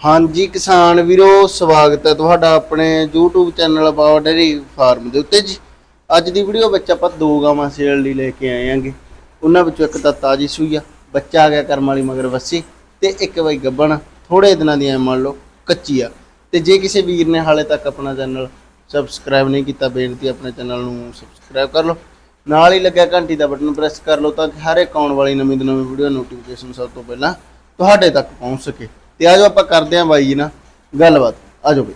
ਹਾਂਜੀ ਕਿਸਾਨ ਵੀਰੋ, ਸਵਾਗਤ ਹੈ ਤੁਹਾਡਾ ਆਪਣੇ YouTube channel power dairy farm ਦੇ ਉੱਤੇ ਜੀ। ਅੱਜ ਦੀ ਵੀਡੀਓ ਵਿੱਚ ਆਪਾਂ ਦੋ ਗਾਵਾਂ ਸੇਲ ਲਈ ਲੈ ਕੇ ਆਏ ਆਂਗੇ ਉਹਨਾਂ ਵਿੱਚੋਂ ਇੱਕ ਤਾਂ ਤਾਜੀ ਸੂਈ ਆ, ਬੱਚਾ ਆ ਗਿਆ ਕਰਮ ਵਾਲੀ ਮਗਰ ਵੱਸੀ ਤੇ ਇੱਕ ਬਈ ਗੱਬਣ ਥੋੜੇ ਦਿਨਾਂ ਦੀ ਐ ਮੰਨ ਲਓ ਕੱਚੀ ਆ। ਤੇ ਜੇ ਕਿਸੇ ਵੀਰ ਨੇ ਹਾਲੇ ਤੱਕ ਆਪਣਾ ਚੈਨਲ ਸਬਸਕ੍ਰਾਈਬ ਨਹੀਂ ਕੀਤਾ, ਬੇਨਤੀ ਆਪਣੇ ਚੈਨਲ ਨੂੰ ਸਬਸਕ੍ਰਾਈਬ ਕਰ ਲਓ। ਨਾਲ ਹੀ ਲੱਗਿਆ ਘੰਟੀ ਦਾ ਬਟਨ ਪ੍ਰੈਸ ਕਰ ਲਓ ਤਾਂ ਕਿ ਹਰ ਇੱਕ ਆਉਣ ਵਾਲੀ ਨਵੀਂ ਤੋਂ ਨਵੀਂ ਵੀਡੀਓ ਨੋਟੀਫਿਕੇਸ਼ਨ ਸਭ ਤੋਂ ਪਹਿਲਾਂ ਤੁਹਾਡੇ ਤੱਕ ਪਹੁੰਚ ਸਕੇ। ਤੇ ਆਜੋ ਆਪਾਂ ਕਰਦੇ ਆਂ ਬਾਈ ਜੀ ਨਾਲ ਗੱਲਬਾਤ। ਆਜੋ ਬਈ।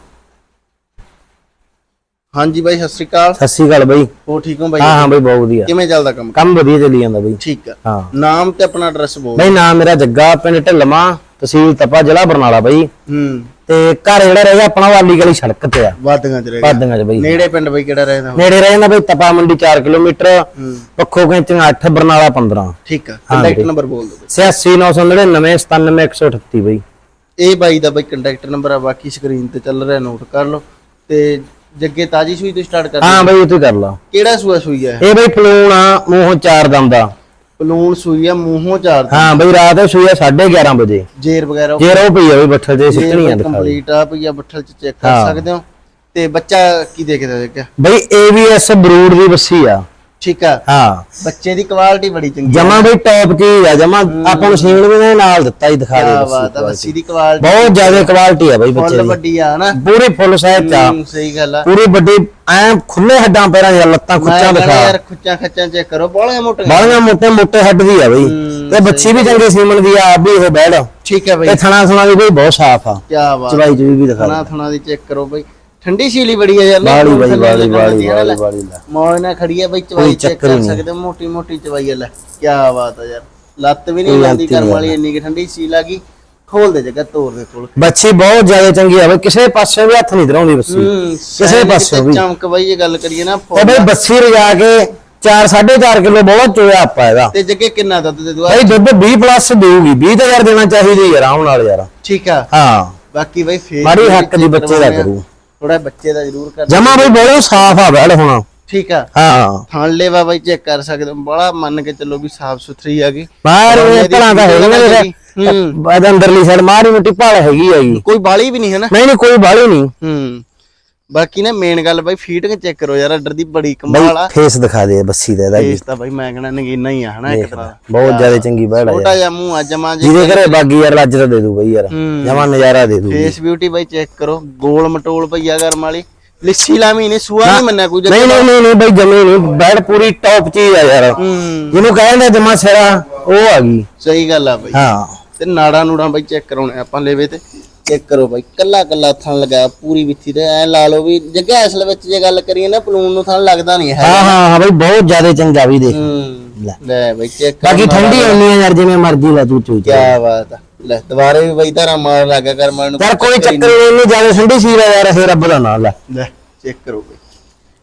ਹਾਂਜੀ ਬਾਈ ਸਤਿ ਸ਼੍ਰੀ ਅਕਾਲ। ਸਤਿ ਸ਼੍ਰੀ ਅਕਾਲ ਬਾਈ। ਹੋ ਠੀਕ ਹੋ ਬਾਈ? ਹਾਂ ਹਾਂ ਬਾਈ ਬਹੁਤ ਵਧੀਆ। ਕਿਵੇਂ ਚੱਲਦਾ ਕੰਮ? ਕੰਮ ਵਧੀਆ ਚੱਲੀ ਜਾਂਦਾ ਬਾਈ। ਠੀਕ ਆ। ਹਾਂ। ਨਾਮ ਤੇ ਆਪਣਾ ਐਡਰੈਸ ਬੋਲ ਬਾਈ ਨਾਮ ਮੇਰਾ ਜੱਗਾ ਪਿੰਡ ਢਿੱਲਮਾ ਤਹਿਸੀਲ ਤਪਾ ਜ਼ਿਲ੍ਹਾ ਬਰਨਾਲਾ ਬਾਈ। ਹੂੰ। ਤੇ ਘਰ ਜਿਹੜਾ ਰਹਿ ਗਿਆ ਆਪਣਾ ਵਾਲੀ ਗਲੀ ਸੜਕ ਤੇ ਆ। ਵਾਦੀਆਂ ਚ ਰਹਿ ਗਿਆ। ਚ ਬਾਈ। ਨੇੜੇ ਪਿੰਡ ਬਾਈ ਕਿਹੜਾ ਰਹਿੰਦਾ? ਨੇੜੇ ਰਹਿ ਜਾਂਦਾ ਬਾਈ ਤਪਾ ਮੰਡੀ 4 ਕਿਲੋਮੀਟਰ ਪੱਖੋ ਕੈਂਚੀਆਂ 8 ਬਰਨਾਲਾ 15 ਠੀਕ ਆ। ਕੰਟੈਕਟ ਨੰਬਰ ਬੋਲ ਦਿਓ 86999 97138 ਬਾਈ। ਇਹ ਬਾਈ ਦਾ ਬਾਈ ਕੰਟੈਕਟ ਨੰਬਰ ਆ ਬਾਕੀ ਸਕਰੀਨ ਤੇ ਚੱਲ ਰਿਹਾ ਨੋਟ ਕਰ ਲਓ। ਤੇ ਜੱਗੇ ਤਾਜੀ ਸੂਈ ਤੋਂ ਸਟਾਰਟ ਕਰ ਹਾਂ ਬਾਈ ਤੂੰ ਕਰ ਲਾ। ਕਿਹੜਾ ਸੂਆ ਸੂਈ ਹੈ? ਇਹ ਬਾਈ ਫਲੂਣ ਆ ਮੂੰਹੋਂ ਚਾਰ ਦਮ ਦਾ ਪਲੂਣ ਸੂਈ ਆ ਮੂੰਹੋਂ ਚਾਰ ਹਾਂ ਬਾਈ ਰਾਤ ਨੂੰ ਸੂਈ ਆ 11:30 ਵਜੇ। ਜੇਰ ਵਗੈਰਾ ਜੇ ਰੋ ਪਈ ਆ ਬਾਈ ਬੱਠਲ ਤੇ ਸਿੱਟਣੀਆਂ ਦਿਖਾ ਦੇ। ਕੰਪਲੀਟ ਆ ਪਈ ਆ ਬੱਠਲ ਚ ਚੈੱਕ ਕਰ ਹਾਂ। ਸਕਦੇ ਹੋ। ਤੇ ਬੱਚਾ ਕੀ ਦੇਖਦਾ ਦੇਖਿਆ ਬਾਈ ਏਵੀਐਸ ਬਰੂਡ ਦੀ ਬੱਸੀ ਆ। ਠੀਕ ਆ। ਹਾਂ। ਬੱਚੇ ਦੀ ਕੁਆਲਿਟੀ ਬੜੀ ਚੰਗੀ ਜਮਾ ਬਈ ਟੌਪ ਚੀਜ਼ ਆ ਜਮਾ ਆਪਾਂ ਨੂੰ ਸੀਣ ਵੀ ਨੇ ਨਾਲ ਦਿੱਤਾ ਹੀ ਦਿਖਾ ਦੇ ਆ ਬੱਸੀ ਬਾਤ ਆ quality। ਬੱਸੀ ਦੀ ਕੁਆਲਿਟੀ ਬਹੁਤ ਜ਼ਿਆਦਾ ਕੁਆਲਿਟੀ ਆ। ਬਈ ਬੱਚੇ ਦੀ। ਵੱਡੀ ਆ ਨਾ ਪੂਰੀ ਫੁੱਲ ਸਾਈਜ਼ ਆ। ਸਹੀ ਗੱਲ ਆ। ਪੂਰੀ ਵੱਡੀ ਐ ਖੁੱਲੇ ਹੱਡਾਂ ਪੈਰਾਂ ਦੀਆਂ ਲੱਤਾਂ ਖੁੱਚਾਂ ਦਿਖਾ। ਯਾਰ ਖੁੱਚਾਂ ਖੱਚਾਂ ਚੈੱਕ ਕਰੋ ਬਾਹਲੀਆਂ ਮੋਟੀਆਂ। ਬਾਲੀਆਂ ਮੋਟੇ ਮੋਟੇ ਹੱਡ ਦੀ ਆ ਬਈ। ਤੇ ਬੱਚੀ ਵੀ ਚੰਗੇ ਸੀਮਨ ਦੀ ਆ ਵੀ ਇਹ ਬੈੜ ਠੀਕ ਹੈ ਬਈ। ਤੇ ਥਣਾ ਥਣਾ ਵੀ ਬਈ ਬਹੁਤ ਸਾਫ਼ ਆ। ਕੀ ਬਾਤ ਚਵਾਈ ਚੂਈ ਵੀ ਦਿਖਾ ਥਣਾ ਥਣਾ ਦੀ ਚੈੱਕ ਕਰੋ ਬਈ। ਠੰਡੀ ਸੀਲੀ ਬੜੀ ਆ ਯਾਰ ਨਾ, ਬਾਲੀ ਬਈ ਬਾਲੀ ਬਾਲੀ ਲੈ। ਬਾਲੀ ਬਾਲੀ ਮੌਜ ਨਾਲ ਖੜੀ ਆ ਬਈ ਚਵਾਈ ਕੋਈ ਚੈੱਕ ਚੱਕਰ ਕਰ ਨਹੀਂ। ਸਕਦੇ ਮੋਟੀ ਮੋਟੀ ਚਵਾਈ ਆ ਲੈ। ਕੀ ਬਾਤ ਆ ਯਾਰ। ਲੱਤ ਵੀ ਨਹੀਂ ਕੋਈ ਲਾਂਦੀ ਕਰਮ ਵਾਲੀ ਇੰਨੀ ਕਿ ਠੰਡੀ ਸੀਲ ਆ ਗਈ। ਖੋਲ ਦੇ ਜਗ੍ਹਾ ਤੋੜ ਦੇ ਕੋਲ। ਬੱਚੀ ਬਹੁਤ ਜ਼ਿਆਦਾ ਚੰਗੀ ਆ ਬਈ ਕਿਸੇ ਪਾਸੇ ਵੀ ਹੱਥ ਨਹੀਂ ਧਰਾਉਂਦੀ ਬੱਸੀ ਹੂੰ ਕਿਸੇ ਪਾਸਿਓਂ ਵੀ। ਚਮਕ ਬਈ ਇਹ ਗੱਲ ਕਰੀਏ ਨਾ ਉਹ ਬਈ ਬੱਸੀ ਰਜਾ ਕੇ 4 4.5 ਕਿਲੋ ਬਹੁਤ ਚੋਇਆ ਆਪਾਂ ਇਹਦਾ। ਤੇ ਜੱਗੇ ਕਿੰਨਾ ਦੁੱਧ ਦੇ ਦੂਆ? ਬਈ ਦੁੱਧ 20 ਪਲੱਸ ਦੇਊਗੀ 20 ਤਾਂ ਯਾਰ ਦੇਣਾ ਚਾਹੀਦੀ ਯਾਰ ਆਰਾਮ ਨਾਲ ਯਾਰ। ਠੀਕ ਆ। ਹਾਂ। ਬਾਕੀ ਬਈ ਫੇਰ ਮਾੜੀ ਹੱਕ ਦੀ ਬੱਚੇ ਦਾ ਕਰੂ। ਥੋੜਾ ਬੱਚੇ ਦਾ ਜ਼ਰੂਰ ਕਰ ਜਮਾ ਬਈ ਬਹੁਤ ਸਾਫ਼ ਆ ਬੈਲ ਹੁਣ। ਠੀਕ ਆ। ਹਾਂ। ਥਣ ਲੈਵਾ ਬਾਈ ਚੈੱਕ ਕਰ ਸਕਦੇ ਹੋ। ਬੜਾ ਮੰਨ ਕੇ ਚੱਲੋ ਵੀ ਸਾਫ਼ ਸੁਥਰੀ ਆ ਗਈ ਬਾਹਰ ਇਹ ਭਲਾਂ ਦਾ ਹੈਗਾ ਨਾ। ਹੂੰ। ਇਹਦੇ ਅੰਦਰਲੀ ਸਾਈਡ ਮਾੜੀ ਮਿੱਟੀ ਭਾਲ ਹੈਗੀ ਹੈਗੀ ਕੋਈ ਬਾਲੀ ਵੀ ਨਹੀਂ ਹੈ ਨਾ? ਨਹੀਂ ਨਹੀਂ ਕੋਈ ਬਾਲੀ ਨਹੀਂ। ਹੂੰ। ਬਾਕੀ ਨਾ ਮੇਨ ਗੱਲ ਬਾਈ ਫੀਟਿੰਗ ਚੈੱਕ ਕਰੋ ਯਾਰ ਅੱਡਰ ਦੀ ਬੜੀ ਕਮਾਲ ਆ। ਫੇਸ ਦਿਖਾ ਦੇ ਬੱਸੀ ਦਾ ਇਹਦਾ ਫੇਸ ਤਾਂ ਬਾਈ ਮੈਂ ਕਹਿੰਦਾ ਨਗੀਨਾ ਹੀ ਆ ਹਨਾ ਇੱਕ ਤਰ੍ਹਾਂ। ਬਹੁਤ ਜ਼ਿਆਦਾ ਚੰਗੀ ਬੈੜ ਆ ਛੋਟਾ ਜਿਹਾ ਮੂੰਹ ਆ ਜਮਾ ਜੀ ਜਿਹਦੇ ਘਰੇ ਬਾਗੀ ਯਾਰ ਲੱਜ ਤਾਂ ਦੇ ਦੂ ਬਈ ਯਾਰ। ਜਮਾ ਨਜ਼ਾਰਾ ਦੇ ਦੂ। ਫੇਸ ਬਿਊਟੀ ਬਾਈ ਚੈੱਕ ਕਰੋ ਗੋਲ ਮਟੋਲ ਭਈਆ ਗਰਮ ਵਾਲੀ। ਲਿੱਸੀ ਲਾਮੀ ਨੇ ਸੂਆ ਨਹੀਂ ਮੰਨਿਆ ਕੋਈ ਨਹੀਂ ਨਹੀਂ ਨਹੀਂ ਨਹੀਂ ਬਈ ਜਮੇ ਨਹੀਂ। ਬੈੜ ਪੂਰੀ ਟੌਪ ਚੀਜ਼ ਆ ਯਾਰ। ਜਿਹਨੂੰ ਕਹਿੰਦੇ ਜਮਾ ਸਿਰਾ ਉਹ ਆ ਗਈ। ਸਹੀ ਗੱਲ ਆ ਬਾਈ। ਹਾਂ। ਤੇ ਨਾੜਾ ਨੂੜਾ ਬਾਈ ਚੈੱਕ ਕਰਾਉਣੇ ਆਪਾਂ ਲੈਵੇ ਤੇ। ਚੈੱਕ ਕਰੋ ਬਾਈ ਕੱਲਾ ਕੱਲਾ ਥਣ ਲਗਾਇਆ ਪੂਰੀ ਵਿੱਥੀ ਤੇ ਐ ਲਾ ਲਓ ਵੀ ਜੱਗਾ ਅਸਲ ਵਿੱਚ ਜੇ ਗੱਲ ਕਰੀਏ ਨਾ ਪਲੂਨ ਨੂੰ ਥਣ ਲੱਗਦਾ ਨਹੀਂ ਹੈ ਹਾਂ ਹਾਂ ਹਾਂ ਬਈ ਬਹੁਤ ਜ਼ਿਆਦਾ ਚੰਗਾ ਵੀ ਦੇਖ। ਲੈ। ਬਾਈ ਚੈੱਕ ਬਾਕੀ ਠੰਡੀ ਹੁੰਦੀ ਆ ਯਾਰ ਜਿਵੇਂ ਮਰਜ਼ੀ ਲੈ ਤੂੰ ਚੂਚ। ਕੀ ਬਾਤ ਆ। ਲੈ ਦੁਬਾਰੇ ਵੀ ਬਾਈ ਧਾਰਾ ਮਾਰ ਲੱਗਾ ਕਰ ਮਾਰ ਨੂੰ। ਯਾਰ ਕੋਈ ਚੱਕਰ ਨਹੀਂ ਜ਼ਿਆਦਾ ਠੰਡੀ ਸੀ ਯਾਰ ਇਹ ਰੱਬ ਦਾ ਨਾਂ ਲੈ। ਲੈ ਚੈੱਕ ਕਰੋ ਬਾਈ।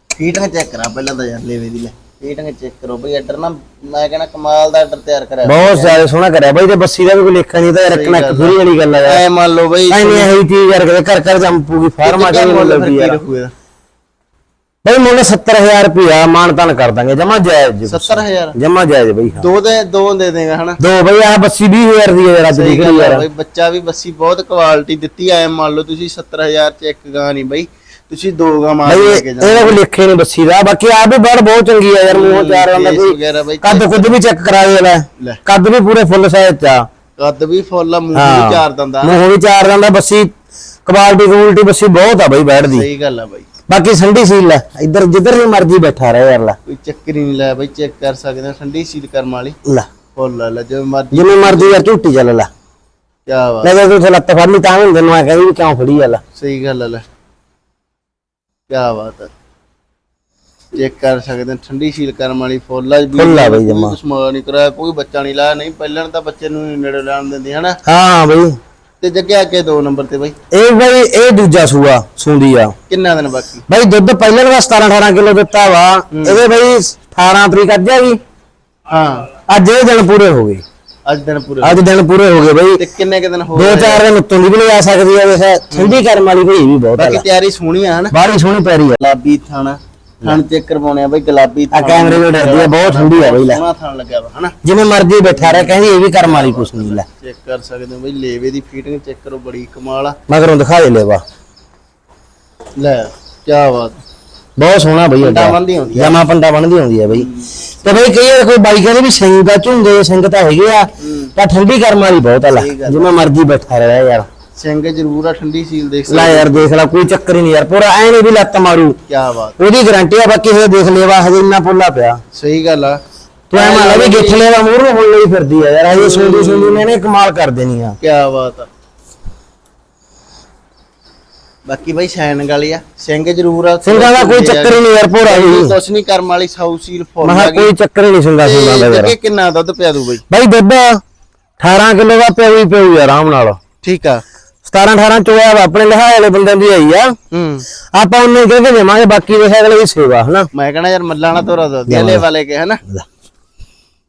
ਫੀਟਿੰਗ ਚੈੱਕ ਕਰਾਂ ਪਹਿਲਾਂ ਤਾਂ ਯਾਰ ਲੈਵੇ ਦੀ ਲੈ। ਫੀਟਿੰਗ ਚੈੱਕ ਕਰੋ ਬਾਈ ਆਰਡਰ ਨਾ ਮੈਂ ਕਹਿੰਦਾ ਕਮਾਲ ਦਾ ਆਰਡਰ ਤਿਆਰ ਕਰਿਆ ਬਹੁਤ ਜ਼ਿਆਦਾ ਸੋਹਣਾ ਕਰਿਆ ਬਈ ਤੇ ਬੱਸੀ ਦਾ ਵੀ ਕੋਈ ਲੇਖਾ ਨਹੀਂ ਤਾਂ ਯਾਰ ਇੱਕ ਫੁਰੀ ਵਾਲੀ ਗੱਲ ਆ ਯਾਰ। ਐ ਮੰਨ ਲਓ ਬਾਈ ਐ ਨਹੀਂ ਇਹੀ ਚੀਜ਼ ਯਾਰ ਕਦੇ ਘਰ ਘਰ ਜੰਪੂਗੀ ਫਾਰਮਾ ਚ ਨਹੀਂ ਲੱਗਦੀ ਯਾਰ। ਬਈ ਮੁੱਲ 70000 ਰੁਪਿਆ ਮਾਨਤਾਨ ਕਰ ਦਾਂਗੇ ਜਮਾ ਜਾਇਜ਼ ਜੀ। 70000 ਜਮਾ ਜਾਇਜ਼ ਬਈ ਦੋ ਦੇ ਦੋ ਦੇ ਦੇਗਾ ਹਨਾ? ਦੋ ਬਈ ਆ ਬੱਸੀ 20000 ਦੀ ਹੈ ਯਾਰ ਅੱਜ ਦੀ ਆ ਯਾਰ। ਬਾਈ ਬੱਚਾ ਵੀ ਬੱਸੀ ਬਹੁਤ ਕੁਆਲਿਟੀ ਦਿੱਤੀ ਐ ਮੰਨ ਲਓ ਤੁਸੀਂ 70000 ਚ ਇੱਕ ਗਾਂ ਨਹੀਂ ਬਾਈ। ਤੁਸੀਂ ਦੋ ਗਾਂ ਮਾਰ ਲੈ ਇਹ- ਕੇ ਇਹਦਾ ਕੋਈ ਲੇਖੇ ਨਹੀਂ ਬੱਸੀ ਦਾ ਬਾਕੀ ਆ ਵੀ ਬੜ ਬਹੁਤ ਚੰਗੀ ਆ ਯਾਰ ਮੂੰਹੋਂ ਚਾਰ ਆਉਂਦਾ ਕੋਈ ਬਾਈ ਕੱਦ ਕੁੱਦ ਵੀ ਚੈੱਕ ਕਰਾ ਦੇ ਲੈ। ਲੈ। ਕੱਦ ਵੀ ਪੂਰੇ ਫੁੱਲ ਸਾਈਜ਼ ਚ ਆ। ਕੱਦ ਵੀ ਫੁੱਲ ਆ ਮੂੰਹ। ਵੀ ਚਾਰ ਦੰਦਾ ਮੂੰਹ ਵੀ ਚਾਰ ਦੰਦਾ ਬੱਸੀ ਕੁਆਲਿਟੀ ਕੁਆਲਿਟੀ ਬੱਸੀ ਬਹੁਤ ਆ ਬਈ ਬੈਠਦੀ ਸਹੀ ਗੱਲ ਆ ਬਾਈ। ਬਾਕੀ ਸੰਡੀ ਸੀਲ ਲੈ ਇੱਧਰ ਜਿੱਧਰ ਵੀ ਮਰਜ਼ੀ ਬੈਠਾ ਰਹੇ ਯਾਰ ਲੈ। ਕੋਈ ਚੱਕਰ ਹੀ ਨਹੀਂ ਲੈ ਬਾਈ ਚੈੱਕ ਕਰ ਸਕਦੇ ਹੋ ਠੰਡੀ ਸੀਲ ਕਰਮ ਵਾਲੀ। ਲੈ। ਫੁੱਲ ਆ ਲੈ ਜਿਵੇਂ ਮਰਜ਼ੀ। ਜਿਵੇਂ ਮਰਜ਼ੀ ਯਾਰ ਝੂਟੀ ਚੱਲ ਲੈ। ਕੀ ਬਾਤ। ਲੈ ਜੇ ਤੂੰ ਉੱਥੇ ਲੱਤ ਫੜ ਲਈ ਤਾਂ ਵੀ ਤੈਨੂੰ ਆ ਕਹਿੰਦੀ ਵੀ ਕਿਉਂ ਫੜੀ ਆ ਲੈ। ਸਹੀ ਗੱਲ ਆ ਲੈ। ਕੀ ਬਾਤ ਹੈ। ਚੈੱਕ ਕਰ ਸਕਦੇ ਹੋ ਠੰਡੀ ਸੀਲ ਕਰਮ ਵਾਲੀ ਫੁੱਲ ਆ ਵੀ ਫੁੱਲ ਆ ਬਈ ਕੋਈ ਜਮਾਂ। ਸਮਾਨ ਨਹੀਂ ਕਰਾਇਆ ਕੋਈ ਬੱਚਾ ਨਹੀਂ ਲਾਇਆ ਨਹੀਂ ਪਹਿਲਾਂ ਤਾਂ ਬੱਚੇ ਨੂੰ ਨੀ ਨੇੜੇ ਲੈਣ ਦਿੰਦੇ ਹਨਾ? ਹਾਂ ਬਈ। ਤੇ ਜੱਗੇ ਅੱਗੇ ਦੋ ਨੰਬਰ ਤੇ ਬਾਈ। ਇਹ ਬਈ ਇਹ ਦੂਜਾ ਸੂਆ ਸੁੰਦੀ ਆ। ਕਿੰਨਾ ਦਿਨ ਬਾਕੀ? ਬਈ ਦੁੱਧ ਪਹਿਲਾਂ ਦਾ 17 18 ਕਿਲੋ ਦਿੱਤਾ ਵਾ ਇਹਦੇ ਬਈ 18 ਤਰੀਕ ਅੱਜ ਹੈਗੀ ਹਾਂ। ਅੱਜ ਇਹ ਦਿਨ ਪੂਰੇ ਹੋ ਗਏ। ਅੱਜ ਦਿਨ ਪੂਰੇ ਅੱਜ ਦਿਨ ਪੂਰੇ ਹੋ ਗਏ ਬਈ। ਤੇ ਕਿੰਨੇ ਕੁ ਦਿਨ ਹੋ ਦੋ ਚਾਰ ਦਿਨ ਉੱਤੋਂ ਦੀ ਵੀ ਨਹੀਂ ਆ ਸਕਦੀ ਆ ਵੈਸੇ ਠੰਡੀ ਕਰਮ ਵਾਲੀ ਭਈ ਵੀ ਬਹੁਤ ਬਾਕੀ ਆ ਤਿਆਰੀ ਸੋਹਣੀ ਆ ਹਨਾ? ਬਾਹਲੀ ਸੋਹਣੀ ਪੈਰੀ ਆ। ਲਾਬੀ ਥਾਣਾ ਥਣ ਚੈੱਕ ਕਰਵਾਉਣੇ ਆ ਬਈ ਗੁਲਾਬੀ ਆ ਕੈਮਰੇ ਤੋਂ ਡਰਦੀ ਆ ਬਹੁਤ ਠੰਡੀ ਆ ਬਈ ਲੈ। ਸੋਹਣਾ ਥਣ ਲੱਗਿਆ ਵਾ ਹਨਾ? ਜਿਵੇਂ ਮਰਜ਼ੀ ਬੈਠਾ ਰਿਹਾ ਕਹਿੰਦੀ ਇਹ ਵੀ ਕਰਮ ਵਾਲੀ ਕੁਛ ਨਹੀਂ ਲੈ। ਚੈੱਕ ਕਰ ਸਕਦੇ ਹੋ ਬਈ ਲੇਵੇ ਦੀ ਫੀਟਿੰਗ ਚੈੱਕ ਕਰੋ ਬੜੀ ਕਮਾਲ ਆ। ਮਗਰੋਂ ਦਿਖਾ ਦੇ ਲੈਵਾ। ਲੈ ਕੀ ਬਾਤ। ਬਹੁਤ ਸੋਹਣਾ ਬਈ ਅੱਡਾ ਆ। ਜਮਾ ਪੰਡਾ ਬਣਦੀ ਆਉਂਦੀ ਆ ਬਈ। ਤੇ ਬਈ ਕਈ ਵਾਰ ਕੋਈ ਬਾਈ ਕਹਿੰਦੇ ਵੀ ਸਿੰਘ ਝੁੰਗੇ ਸਿੰਘ ਤਾਂ ਹੈਗੇ ਆ ਤਾਂ ਠੰਡੀ ਕਰਮ ਵਾਲੀ ਬਹੁਤ ਆ ਲੈ ਸਹੀ ਗੱਲ। ਜਿਵੇਂ ਮਰਜ਼ੀ ਬੈਠਾ ਰਿਹਾ ਯਾਰ। ਸਿੰਘ ਜ਼ਰੂਰ ਆ ਠੰਡੀ ਸੀਲ ਦੇਖ ਲੈ ਯਾਰ ਦੇਖ ਲੈ ਕੋਈ ਚੱਕਰ ਹੀ ਨਹੀਂ ਯਾਰ ਪੂਰਾ ਐ ਨਹੀਂ ਵੀ ਲੱਤ ਮਾਰੂ। ਕੀ ਬਾਤ। ਉਹਦੀ ਗਾਰੰਟੀ ਆ ਬਾਕੀ ਇਹ ਦੇਖ ਲੈਵਾ ਹਜੇ ਇੰਨਾ ਪੁੱਲਾ ਪਿਆ। ਸਹੀ ਗੱਲ ਆ। ਤੂੰ ਐ ਮੰਨ ਲੈ ਵੀ ਗਿੱਠ ਲੈਵਾ ਮੂਹਰ ਨੂੰ ਹੁਣ ਲਈ ਫਿਰਦੀ ਆ ਯਾਰ ਹਜੇ ਸੁਣਦੀ ਸੁਣਦੀ ਨੇ ਇਹਨੇ ਕਮਾਲ ਕਰ ਦੇਣੀ ਆ। ਕੀ ਬਾਤ ਆ। ਬਾਕੀ ਬਈ ਸ਼ੈਨ ਵਾਲੀ ਆ। ਸਿੰਘ ਜ਼ਰੂਰ ਆ ਸਿੰਘਾਂ ਦਾ ਕੋਈ ਚੱਕਰ ਨਹੀਂ ਯਾਰ ਪੂਰਾ ਹੀ ਕੁਛ ਨਹੀਂ ਕਰਮ ਵਾਲੀ ਸਾਊ ਸੀਲ ਮਹਾ ਕੋਈ ਚੱਕਰ ਨਹੀਂ ਸਿੰਘਾਂ ਸਿੰਘਾਂ ਦਾ ਯਾਰ। ਕਿ ਕਿੰਨਾ ਦੁੱਧ ਪਿਆ ਦੂ ਬਈ? ਬਾਈ ਦੁੱਧ 18 ਕਿਲੋ ਦਾ ਪਿਆ ਹੀ ਪਿਆ ਹੀ ਆਰਾਮ ਨਾਲ। ਠੀਕ ਆ। 17 18 ਚੋਇਆ ਵਾ ਆਪਣੇ ਲਿਹਾਏ ਵਾਲੇ ਬੰਦਿਆਂ ਦੀ ਆਈ ਆ। ਹੂੰ। ਆਪਾਂ ਉਹਨੇ ਕਹਿ ਕੇ ਦੇਵਾਂਗੇ ਬਾਕੀ ਦੇ ਅਗਲੇ ਦੀ ਸੇਵਾ ਹਨਾ? ਮੈਂ ਕਹਣਾ ਯਾਰ ਮੱਲਾਂ ਨਾਲ ਤੋਰਾ ਦੁੱਧ ਦੇਲੇ ਵਾਲੇ ਕੇ ਹਨਾ?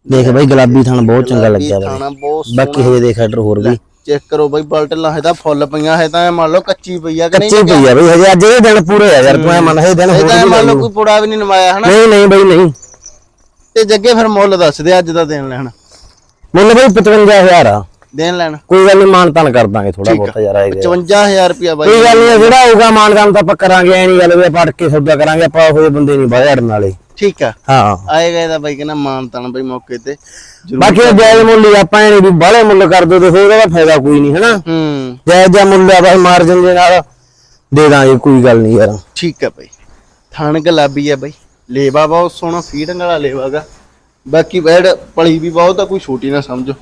ਦੇਖ ਬਾਈ ਗੁਲਾਬੀ ਥਣ ਬਹੁਤ ਚੰਗਾ ਲੱਗਿਆ ਬਾਈ ਬਾਕੀ ਹਜੇ ਦੇਖ ਹੈਡਰ ਹੋਰ ਵੀ। ਚੈੱਕ ਕਰੋ ਬਈ ਬਲਟ ਲਾ ਇਹਦਾ ਫੁੱਲ ਪਈਆਂ ਹੈ ਤਾਂ ਇਹ ਮੰਨ ਲਓ ਕੱਚੀ ਪਈ ਆ ਕਿ ਨਹੀਂ ਕੱਚੀ ਪਈ ਆ ਬਈ ਹਜੇ ਅੱਜ ਇਹ ਦਿਨ ਪੂਰੇ ਆ ਯਾਰ ਤੂੰ ਐ ਮੰਨ ਇਹ ਦਿਨ ਇਹ ਹੋਰ ਤਾਂ ਇਹ ਵੀ ਮੰਨ ਲਓ ਕੋਈ ਪੁੜਾ ਵੀ ਨਹੀਂ ਨਵਾਇਆ ਹਨਾ? ਨਹੀਂ ਨਹੀਂ ਬਈ ਨਹੀਂ। ਤੇ ਜੱਗੇ ਫਿਰ ਮੁੱਲ ਦੱਸ ਦੇ ਅੱਜ ਦਾ ਦੇਣ ਲੈਣ। ਮੁੱਲ ਬਈ 55000 ਆ। ਦੇਣ ਲੈਣ। ਕੋਈ ਗੱਲ ਨਹੀਂ ਮਾਨਤਾਨ ਕਰ ਦਾਂਗੇ ਥੋੜਾ ਬਹੁਤਾ ਯਾਰ ਆਏਗਾ 55000 ਰੁਪਿਆ ਬਾਈ। ਕੋਈ ਗੱਲ ਨਹੀਂ ਜਿਹੜਾ ਹੋਊਗਾ ਮਾਨਤਾਨ ਤਾਂ ਆਪਾਂ ਕਰਾਂਗੇ ਐ ਨਹੀਂ ਗੱਲ ਵੀ ਪੜ ਕੇ ਸੌਦਾ ਕਰਾਂਗੇ ਆਪਾਂ ਹੋਏ ਬੰਦੇ ਨਹੀਂ ਬਾਹਰ ਵਾਲੇ। ਠੀਕ ਆ। ਹਾਂ। ਆਏਗਾ ਇਹਦਾ ਬਾਈ ਕਹਿੰਦਾ ਮਾਨਤਾਨ ਬਈ ਮੌਕੇ ਤੇ। ਬਾਕੀ ਇਹ ਜਾਇਜ਼ ਮੁੱਲ ਹੀ ਆਪਾਂ ਨਹੀਂ ਵੀ ਬਾਹਲੇ ਮੁੱਲ ਕਰ ਦੋ ਤੇ ਫਿਰ ਉਹਦਾ ਫਾਇਦਾ ਕੋਈ ਨਹੀਂ ਹਨਾ? ਹੂੰ। ਜਾਇਜ਼ ਜਿਹਾ ਮੁੱਲ ਆ ਬਈ ਮਾਰਜਨ ਦੇ ਨਾਲ ਦੇ ਦਾਂਗੇ ਕੋਈ ਗੱਲ ਨਹੀਂ ਯਾਰ। ਠੀਕ ਆ ਬਾਈ। ਥਣ ਗੁਲਾਬੀ ਆ ਬਾਈ। ਲੇਵਾ ਬਹੁਤ ਸੋਹਣਾ ਫੀਡਿੰਗ ਵਾਲਾ ਲੇਵਾਗਾ ਬਾਕੀ ਬੈਡ ਪਲੀ ਵੀ ਬਹੁਤ ਆ ਕੋਈ ਛੋਟੀ ਨਾ ਸਮਝੋ।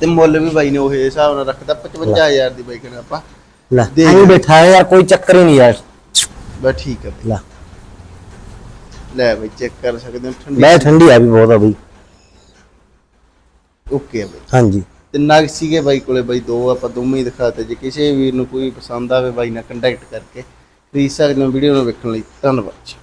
ਤੇ ਮੁੱਲ ਵੀ ਬਾਈ ਨੇ ਉਹ ਹਿਸਾਬ ਨਾਲ ਰੱਖਦਾ 55000 ਦੀ ਬਾਈ ਕਹਿੰਦਾ ਆਪਾਂ। ਲੈ। ਐਂ ਬੈਠਾ ਯਾਰ ਕੋਈ ਚੱਕਰ ਹੀ ਨਹੀਂ ਯਾਰ। ਬਸ ਠੀਕ ਆ ਬਾਈ। ਲੈ। ਲੈ ਬਾਈ ਚੈੱਕ ਕਰ ਸਕਦੇ ਹੋ ਠੰਡੀ ਮੈਂ ਠੰਡੀ ਆ ਵੀ ਬਹੁਤ ਆ ਬਈ। ਓਕੇ ਬਾਈ। ਹਾਂਜੀ। ਤੇ ਨਗ ਸੀਗੇ ਬਾਈ ਕੋਲੇ ਬਾਈ ਦੋ ਆਪਾਂ ਦੋਵੇਂ ਹੀ ਦਿਖਾਤੇ। ਜੇ ਕਿਸੇ ਵੀਰ ਨੂੰ ਕੋਈ ਪਸੰਦ ਆਵੇ ਬਾਈ ਨਾਲ ਕੰਟੈਕਟ ਕਰਕੇ ਖਰੀਦ ਸਕਦੇ ਹੋ ਵੀਡੀਓ ਨੂੰ ਵੇਖਣ ਲਈ। ਧੰਨਵਾਦ ਜੀ।